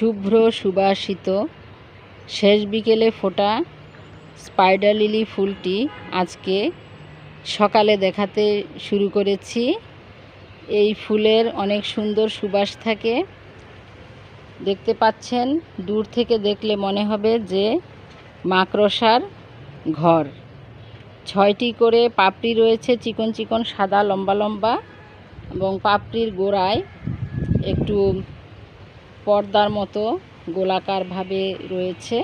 শুভ্র সুবাসিত। শেষ বিকেলে ফোটা স্পাইডার লিলি ফুলটি আজকে সকালে দেখাতে শুরু করেছি। এই ফুলের অনেক সুন্দর সুবাস থাকে। দেখতে পাচ্ছেন, দূর থেকে দেখলে মনে হবে যে মাকড়সার ঘর। ছয়টি করে পাপড়ি রয়েছে, চিকন চিকন, সাদা, লম্বা লম্বা এবং পাপড়ির গোড়ায় একটু পর্দার মতো গোলাকারভাবে রয়েছে।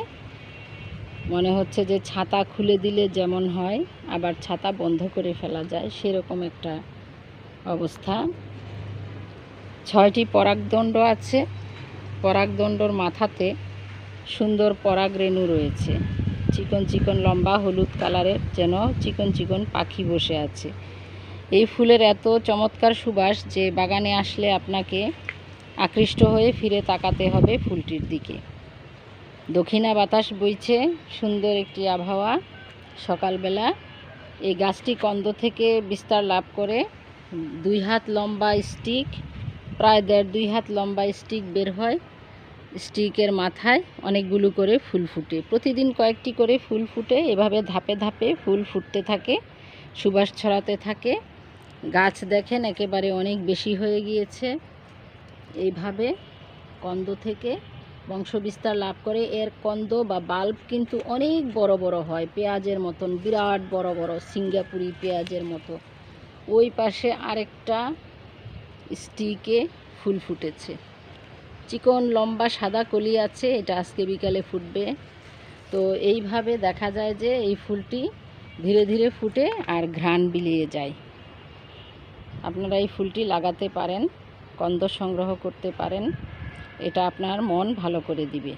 মনে হচ্ছে যে ছাতা খুলে দিলে যেমন হয়, আবার ছাতা বন্ধ করে ফেলা যায়, সেরকম একটা অবস্থা। ছয়টি পরাগদণ্ড আছে। পরাগদণ্ডর মাথাতে সুন্দর পরাগ রেণু রয়েছে। চিকন চিকন লম্বা হলুদ কালারের যেন চিকন চিকন পাখি বসে আছে। এই ফুলের এত চমৎকার সুবাস যে বাগানে আসলে আপনাকে আকৃষ্ট হয়ে ফিরে তাকাতে হবে ফুলটির দিকে। দক্ষিণা বাতাস বইছে, সুন্দর একটি আবহাওয়া। সকালবেলা এই গাছটি কন্দ থেকে বিস্তার লাভ করে দুই হাত লম্বা স্টিক, প্রায় দেড় দুই হাত লম্বা স্টিক বের হয়। স্টিকের মাথায় অনেকগুলো করে ফুল ফুটে। প্রতিদিন কয়েকটি করে ফুল ফুটে, এভাবে ধাপে ধাপে ফুল ফুটতে থাকে, সুবাস ছড়াতে থাকে। গাছ দেখেন একেবারে অনেক বেশি হয়ে গিয়েছে। এইভাবে কন্দ থেকে বংশবিস্তার লাভ করে। এর কন্দ বা বাল্ব কিন্তু অনেক বড় বড় হয়, পেঁয়াজের মতন, বিরাট বড় বড়, সিঙ্গাপুরি পেঁয়াজের মতো। ওই পাশে আরেকটা স্টিকে ফুল ফুটেছে। চিকন, লম্বা, সাদা কলি আছে, এটা আজকে বিকালে ফুটবে। তো এইভাবে দেখা যায় যে এই ফুলটি ধীরে ধীরে ফুটে আর ঘ্রাণ বিলিয়ে যায়। আপনারা এই ফুলটি লাগাতে পারেন। কন্দ সংগ্রহ করতে পারেন। এটা আপনার মন ভালো করে দিবে।